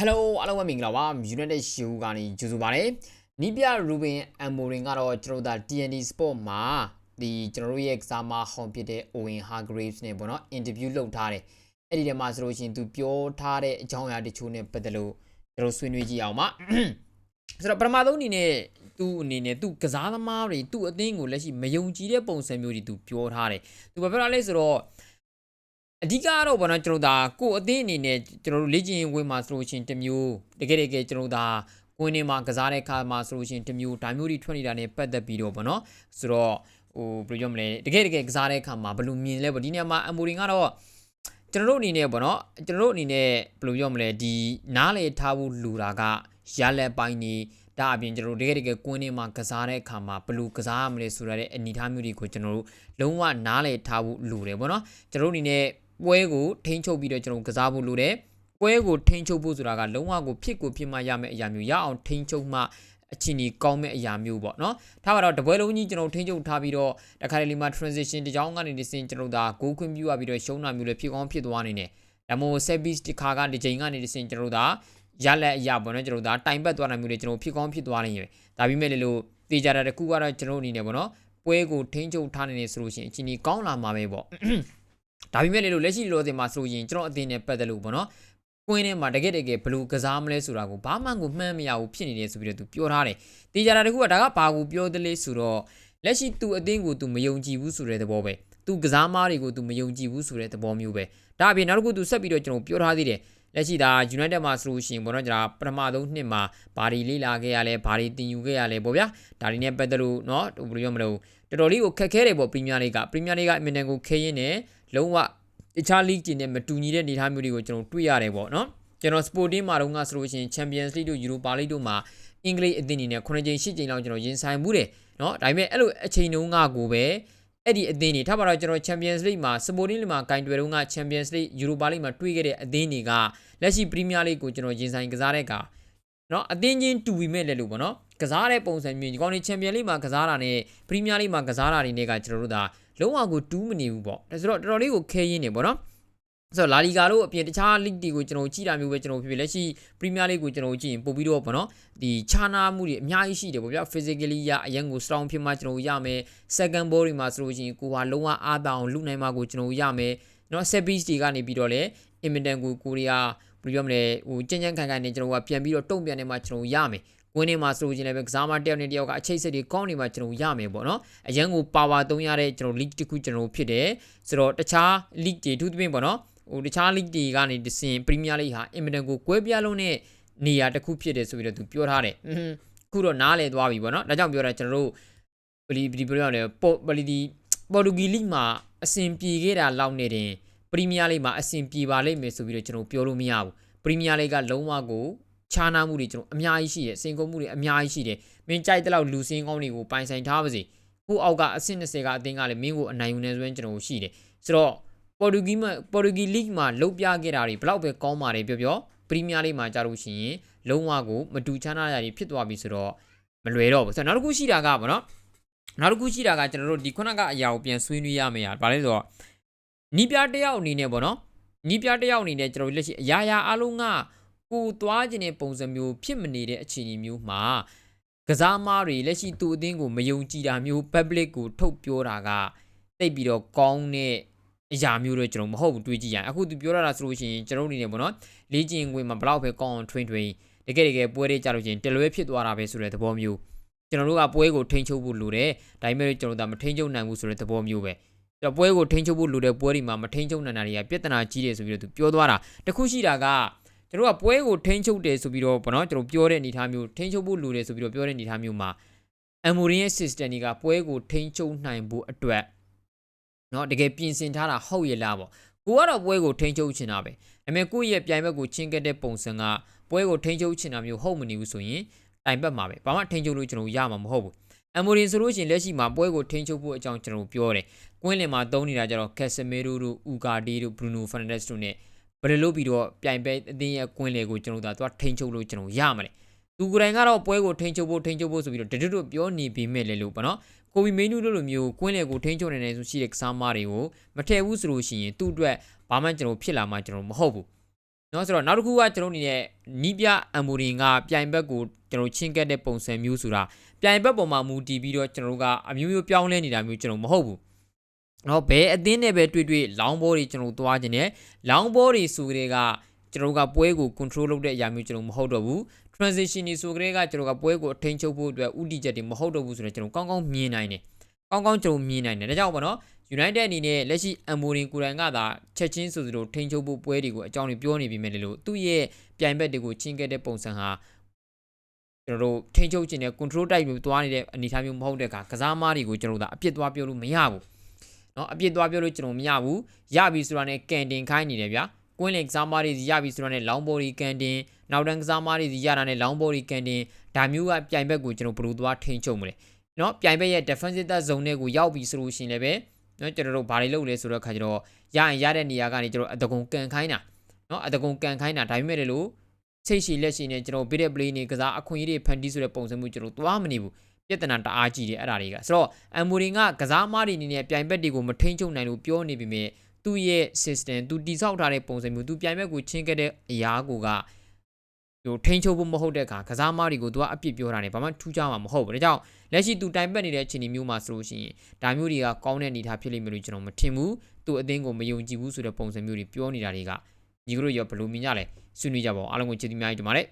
Hello အားလုံးပဲမင်္ဂလာပါ United Show ကနေကြိုဆိုပါရစေ။နီးပြ Ruben Amorin ကတော့ကျွန်တော်တို့ဒါ TNT Sport မှာဒီကျွန်တော်တို့ရဲ့ကစားမဟောင်းဖြစ်တဲ့ Owen Hargreaves နဲ့ပေါ့နော် interview လုပ်ထားတယ်။အဲ့ဒီထဲမှာဆိုလို့ရှိရင်သူပြောထားတဲ့အကြောင်းအရာတချို့နဲ့ပတ်သက်လို့ကျွန်တော်ဆွေးနွေးကြည့်အောင်ပါ။ဆိုတော့ပထမဆုံးအနေနဲ့သူအနေနဲ့သူကစားသမားတွေသူ့အသင်းကိုလက်ရှိမယုံကြည်တဲ့ပုံစံမျိုးတွေသူပြောထားတယ်။သူဘာပြောတာလဲဆိုတော့ အဓိကကတော့ဘာနော်ကျွန်တော်ဒါကို့အသင်းအနေနဲ့ကျွန်တော်တို့လေ့ကျင့်ဝင်မှာဆိုလို့ရှိရင်တစ်မျိုးတကယ်တကယ်ကျွန်တော်ဒါကွင်းထဲမှာကစားတဲ့ခါမှာဆိုလို့ရှိရင်တစ်မျိုးဒါမျိုးတွေထွက်နေတာ ਨੇ ပတ်သက်ပြီးတော့ဗောနော်ဆိုတော့ဟိုဘယ်လိုပြောမလဲတကယ်တကယ်ကစားတဲ့ခါမှာဘယ်လိုမြင်လဲဗောဒီနေရာမှာအမိုရင်ကတော့ကျွန်တော်တို့အနေနဲ့ဗောနော်ကျွန်တော်တို့အနေနဲ့ဘယ်လိုပြောမလဲဒီနားလေထားဖို့လူတာကရလက်ပိုင်းနေဒါအပြင်ကျွန်တော်တို့တကယ်တကယ်ကွင်းထဲမှာကစားတဲ့အခါမှာဘယ်လိုကစားရမလဲဆိုရတဲ့အနေအထားမျိုးတွေကိုကျွန်တော်တို့လုံးဝနားလေထားဖို့လူတယ်ဗောနော်ကျွန်တော်တို့အနေနဲ့ ပွဲကိုထိန်းချုပ်ပြီးတော့ကျွန်တော်ကစားဖို့လိုတယ်ပွဲကိုထိန်းချုပ်ဖို့ဆိုတာကလုံးဝကိုဖြစ်ကိုဖြစ်မှရမယ့်အရာမျိုးရအောင်ထိန်းချုပ်မှအချင်းကြီးကောင်းမဲ့အရာမျိုးပေါ့နော်ထားပါတော့တပွဲလုံးကြီးကျွန်တော်ထိန်းချုပ်ထားပြီးတော့တခါတလေမှာ transition တကြောင်းကနေဒီစင်ကျွန်တော်ဒါ goal ခွင့်ပြုရပြီးတော့ရှုံးတာမျိုးလည်းဖြစ်ကောင်းဖြစ်သွားနေတယ်ဒါမှမဟုတ် set piece တစ်ခါကဒီချိန်ကနေဒီစင်ကျွန်တော်ဒါရလက်အရာပေါ့နော်ကျွန်တော်ဒါတိုင်ပတ်သွားနိုင်မျိုးတွေကျွန်တော်ဖြစ်ကောင်းဖြစ်သွားနေရယ်ဒါပေမဲ့လေလို့တေးကြတာတခုကတော့ကျွန်တော်အနေနဲ့ပေါ့နော်ပွဲကိုထိန်းချုပ်ထားနေနေဆိုလို့ရှိရင်အချင်းကြီးကောင်းလာမှာပဲပေါ့ ဒါပေမဲ့လေလို့လက်ရှိလောဆယ်မှာဆိုရင်ကျွန်တော်အတင်းနဲ့ပတ်သက်လို့ပေါ့နော်ကွင်းထဲမှာတကယ်တကယ်ဘယ်လိုကစားမလဲဆိုတာကိုဘာမှကိုမှန်းမရဘူးဖြစ်နေတယ်ဆိုပြီးတော့သူပြောထားတယ်။တေးကြတာတခုကဒါကဘာကိုပြောသလဲဆိုတော့လက်ရှိသူအတင်းကိုသူမယုံကြည်ဘူးဆိုတဲ့သဘောပဲ။သူကစားမားတွေကိုသူမယုံကြည်ဘူးဆိုတဲ့သဘောမျိုးပဲ။ဒါအပြင်နောက်တစ်ခုသူဆက်ပြီးတော့ကျွန်တော်ပြောထားသေးတယ်။လက်ရှိဒါ United မှာဆိုလို့ရှိရင်ပေါ့နော်ကျွန်တော်ပထမဆုံးနှစ်မှာဘာတွေလေးလာခဲ့ရလဲဘာတွေတင်ယူခဲ့ရလဲပေါ့ဗျာ။ဒါတွေနဲ့ပတ်သက်လို့เนาะဘယ်လိုပြောမလဲတော်တော်လေးကိုခက်ခဲတယ်ပေါ့ပရီးမီးယားလိဂ်ကပရီးမီးယားလိဂ်ကအမြင်တန်ကိုခဲရင်းနဲ့ လုံးဝတခြား league တွေနဲ့မတူညီတဲ့အနေအထားမျိုးတွေကိုကျွန်တော်တွေ့ရတယ်ပေါ့နော်ကျွန်တော် sporting မှာတော့ငါဆိုလို့ရှိရင် Champions League တို့ Europa League တို့မှာအင်္ဂလိပ်အသင်းတွေနဲ့9ကြိမ်10ကြိမ်လောက်ကျွန်တော်ရင်ဆိုင်မှုတယ်เนาะဒါပေမဲ့အဲ့လိုအချိန်တုန်းကကိုပဲအဲ့ဒီအသင်းတွေထားပါတော့ကျွန်တော် Champions League မှာ Sporting League မှာဂိုင်တွယ်တုန်းက Champions League Europa League မှာတွေ့ခဲ့တဲ့အသင်းတွေကလက်ရှိ Premier League ကိုကျွန်တော်ရင်ဆိုင်ကစားတဲ့အခါเนาะအသင်းချင်းတူပြီးမဲ့လေလို့ပေါ့နော်ကစားတဲ့ပုံစံမျိုးဒီကောင်းနေ Champions League မှာကစားတာနဲ့ Premier League မှာကစားတာတွေနဲ့ကကျွန်တော်တို့ဒါ လုံးဝကိုတူးမနေဘူးပေါ့ဒါဆိုတော့တော်တော်လေးကိုခဲရင်းနေပေါ့နော်ဆိုတော့လာလီဂါတို့အပြင်တခြား league တွေကိုကျွန်တော်ကြည့်တာမျိုးပဲကျွန်တော်ဖြစ်ဖြစ်လက်ရှိ Premier League ကိုကျွန်တော်ကြည့်ရင်ပို့ပြီးတော့ပေါ့နော်ဒီခြားနာမှုတွေအများကြီးရှိတယ်ပေါ့ဗျာ physically ရအရင်ကို strong ဖြစ်မှကျွန်တော်ရမယ် second ball တွေမှာဆိုလို့ရှိရင်ကိုဟာလုံးဝအားတောင်လူနိုင်မှကိုကျွန်တော်ရမယ်နော် set piece တွေကနေပြီးတော့လေ Imminent ကိုကိုရီးယားဘယ်လိုပြောမလဲဟိုကြင်ကြင်ခံခံနေကျွန်တော်ကပြန်ပြီးတော့တုံ့ပြန်နေမှကျွန်တော်ရမယ် ဝင်းနေမှာဆိုလို့ချင်းလည်းပဲကစားမတယောက်နဲ့တယောက်ကအချိတ်စစ်တွေကောင်းနေမှာကျွန်တော်ရမယ်ပေါ့နော်အရန်ကို power သုံးရတဲ့ကျွန်တော် league တစ်ခုကျွန်တော်ဖြစ်တယ်ဆိုတော့တခြား league တွေအထူးသဖြင့်ပေါ့နော်ဟိုတခြား league တွေကနေတစင် Premier League ဟာအင်မတန်ကိုကွဲပြားလုံးတဲ့နေရာတစ်ခုဖြစ်တယ်ဆိုပြီးတော့သူပြောထားတယ်။အခုတော့နားလည်သွားပြီပေါ့နော်။ဒါကြောင့်ပြောတာကျွန်တော်တို့ဘလီဘလီပြောရလဲပေါ်ဘလီဒီပေါ်တူဂီလိမှာအဆင်ပြေခဲ့တာလောက်နေတယ်ပရီးမီးယားလိမှာအဆင်ပြေပါလိမ့်မယ်ဆိုပြီးတော့ကျွန်တော်ပြောလို့မရဘူးပရီးမီးယားလိကလုံးဝကို ခြားနာမှုတွေကျွန်တော်အများကြီးရှိတယ်စင်ကုန်မှုတွေအများကြီးရှိတယ်မင်းကြိုက်တဲ့လောက်လူစင်းကောင်းတွေကိုပိုင်ဆိုင်ထားပါစေခုအောက်ကအဆင့်20ကအသင်းကလည်းမင်းကိုအနိုင်ယူနေဆိုရင်ကျွန်တော်ရှိတယ်ဆိုတော့ပေါ်တူဂီမှာပေါ်တူဂီလိမှာလှုပ်ပြခဲ့တာတွေဘလောက်ပဲကောင်းပါတယ်ပြောပြောပရီးမီးယားလိမှာကြာလို့ရှိရင်လုံးဝကိုမတူချမ်းသာရတွေဖြစ်သွားပြီဆိုတော့မလွယ်တော့ဘူးဆိုတော့နောက်တစ်ခုရှိတာကဗောနော်နောက်တစ်ခုရှိတာကကျွန်တော်တို့ဒီခုနကအရာကိုပြန်ဆွေးနွေးရမယ်။ဘာလဲဆိုတော့နီးပြတယောက်အနေနဲ့ဗောနော်နီးပြတယောက်အနေနဲ့ကျွန်တော်လက်ရှိအရာရာအလုံးက ကိုသွားခြင်းတဲ့ပုံစံမျိုးဖြစ်မနေတဲ့အခြေအနေမျိုးမှာကစားမားတွေလက်ရှိသူ့အသင်းကိုမယုံကြည်တာမျိုး public ကိုထုတ်ပြောတာကတိတ်ပြီးတော့ကောင်းတဲ့အရာမျိုးတော့ကျွန်တော်မဟုတ်ဘူးတွေးကြည့်ရအောင်အခုသူပြောရတာဆိုလို့ရှိရင်ကျွန်တော်အနေနဲ့ပေါ့နော်လေ့ကျင့်ဝင်မှာဘလောက်ပဲကောင်းအောင် train train တကယ်တကယ်ပွဲတွေကြလို့ချင်းတလွဲဖြစ်သွားတာပဲဆိုတဲ့သဘောမျိုးကျွန်တော်တို့ကပွဲကိုထိန်းချုပ်ဖို့လိုတယ်ဒါပေမဲ့ကျွန်တော်တို့ကမထိန်းချုပ်နိုင်ဘူးဆိုတဲ့သဘောမျိုးပဲကျွန်တော်ပွဲကိုထိန်းချုပ်ဖို့လိုတဲ့ပွဲတွေမှာမထိန်းချုပ်နိုင်တာတွေကပြဿနာကြီးတယ်ဆိုပြီးတော့သူပြောသွားတာတခုရှိတာက ကျွန်တော်ကပွဲကိုထိန်းချုပ်တယ်ဆိုပြီးတော့ပေါ့နော်ကျွန်တော်ပြောတဲ့အနေအထားမျိုးထိန်းချုပ်ဖို့လိုတယ်ဆိုပြီးတော့ပြောတဲ့အနေအထားမျိုးမှာအမိုရင်ရဲ့ system တွေကပွဲကိုထိန်းချုပ်နိုင်ဖို့အတွက်เนาะတကယ်ပြင်ဆင်ထားတာဟုတ်ရဲ့လားပေါ့ကိုကတော့ပွဲကိုထိန်းချုပ်ချင်တာပဲဒါပေမဲ့ကိုယ့်ရဲ့ပြိုင်ဘက်ကိုချင်းကက်တဲ့ပုံစံကပွဲကိုထိန်းချုပ်ချင်တာမျိုးဟုတ်မနေဘူးဆိုရင်တိုင်ဘက်မှာပဲဘာမှထိန်းချုပ်လို့ကျွန်တော်ရမှာမဟုတ်ဘူးအမိုရင်ဆိုလို့ရှိရင်လက်ရှိမှာပွဲကိုထိန်းချုပ်ဖို့အကြောင်းကျွန်တော်ပြောတယ်ကွင်းလင်မှာသုံးနေတာကြတော့ကက်ဆမီရိုတို့ဥကာဒီတို့ဘရူနိုဖာနန်ဒက်စ်တို့ ਨੇ ဘယ်လိုလုပ်ပြီးတော့ပြိုင်ပွဲအသင်းရဲ့ကွင်းလေကိုကျွန်တော်တို့ကသွားထိန်ချုပ်လို့ကျွန်တော်ရမလဲသူကိုယ်တိုင်ကတော့ပွဲကိုထိန်ချုပ်ဖို့ထိန်ချုပ်ဖို့ဆိုပြီးတော့တတွတ်ပြောနေပြီးမဲ့လေလို့ပေါ့နော်ကိုဘီမင်းနူးတို့လိုမျိုးကွင်းလေကိုထိန်ချုပ်နေတယ်ဆိုရှိတဲ့ကစားမတွေကိုမထည့်ဘူးဆိုလို့ရှိရင်သူ့အတွက်ဘာမှကျွန်တော်ဖြစ်လာမှကျွန်တော်မဟုတ်ဘူးနော်ဆိုတော့နောက်တစ်ခုကကျွန်တော်အနေနဲ့နီးပြအမ်ဘူရင်ကပြိုင်ဘက်ကိုကျွန်တော်ချင်းကက်တဲ့ပုံစံမျိုးဆိုတာပြိုင်ဘက်ပေါ်မှာမူတည်ပြီးတော့ကျွန်တော်တို့ကအမျိုးမျိုးပြောင်းလဲနေတာမျိုးကျွန်တော်မဟုတ်ဘူး တော့ဘယ်အသင်းနဲ့ပဲတွေ့တွေ့ long ball တွေကျွန်တော်သွားခြင်းနဲ့ long ball တွေဆိုကြတဲ့ကကျွန်တော်ကပွဲကို control လုပ်တဲ့အရာမျိုးကျွန်တော်မဟုတ်တော့ဘူး transition တွေဆိုကြတဲ့ကကျွန်တော်ကပွဲကိုအထိန်ချုပ်ဖို့အတွက်ဥတီချက်တွေမဟုတ်တော့ဘူးဆိုတော့ကျွန်တော်ကောင်းကောင်းမြင်နိုင်တယ်ကောင်းကောင်းကျွန်တော်မြင်နိုင်တယ်ဒါကြောင့်ပေါ့နော် United အနေနဲ့လက်ရှိ Amorin ကိုယ်တိုင်ကသာချက်ချင်းဆိုသလိုထိန်ချုပ်ဖို့ပွဲတွေကိုအကြောင်းတွေပြောနေပြီးမယ်လို့သူ့ရဲ့ပြိုင်ဘက်တွေကိုချင်းခဲ့တဲ့ပုံစံဟာကျွန်တော်တို့ထိန်ချုပ်ခြင်းနဲ့ control type မျိုးသွားနေတဲ့အနေအထားမျိုးမဟုတ်တဲ့အခါကစားမားတွေကိုကျွန်တော်တို့ကအပြစ်သွားပြောလို့မရဘူး နော်အပြစ်သွားပြောလို့ကျွန်တော်မရဘူးရပြီဆိုတာနဲ့ကန်တင်ခိုင်းနေတယ်ဗျာကွင်းလင်ကစားမတွေစီရပြီဆိုတာနဲ့လောင်းဘော်ဒီကန်တင်နောက်တန်းကစားမတွေစီရတာနဲ့လောင်းဘော်ဒီကန်တင်ဒါမျိုးကပြိုင်ဘက်ကိုကျွန်တော်ဘယ်လိုသွားထိန်းချုပ်မလဲနော်ပြိုင်ဘက်ရဲ့ defensive zone တွေကိုရောက်ပြီဆိုလို့ရှိရင်လည်းပဲနော်ကျွန်တော်တို့ဘာတွေလုပ်လဲဆိုတော့ခါကျတော့ရရင်ရတဲ့နေရာကနေကျွန်တော်အတကုံကန်ခိုင်းတာနော်အတကုံကန်ခိုင်းတာဒါပေမဲ့လည်းလို့စိတ်ရှိလက်ရှိနဲ့ကျွန်တော် bit play နေကစားအခွင့်အရေးတွေဖန်တီးဆိုတဲ့ပုံစံမျိုးကျွန်တော်သွားမနေဘူး ပြဿနာတအားကြီးတယ်အဲ့ဒါတွေကဆိုတော့အမ်မိုရင်ကကစားမားတွေအနေနဲ့ပြိုင်ဘက်တွေကိုမထိန်ချုပ်နိုင်လို့ပြောနေပြီမြဲသူ့ရဲ့ system သူတိဆောက်ထားတဲ့ပုံစံမျိုးသူပြိုင်ဘက်ကိုချင်းခဲ့တဲ့အရာကိုကဟိုထိန်ချုပ်ဖို့မဟုတ်တဲ့အခါကစားမားတွေကိုသူကအပြစ်ပြောတာနေဘာမှထူးခြားမှာမဟုတ်ဘူးဒါကြောင့်လက်ရှိသူတိုင်ပတ်နေတဲ့အခြေအနေမျိုးမှာဆိုလို့ရှိရင်ဒါမျိုးတွေကကောင်းတဲ့အနေအထားဖြစ်လိမ့်မယ်လို့ကျွန်တော်မထင်ဘူးသူအသင်းကိုမယုံကြည်ဘူးဆိုတဲ့ပုံစံမျိုးတွေပြောနေတာတွေကညီကတို့ရောဘယ်လိုမြင်ကြလဲဆွေးနွေးကြပါဦးအားလုံးကိုကျေးဇူးများကြီးတင်ပါတယ်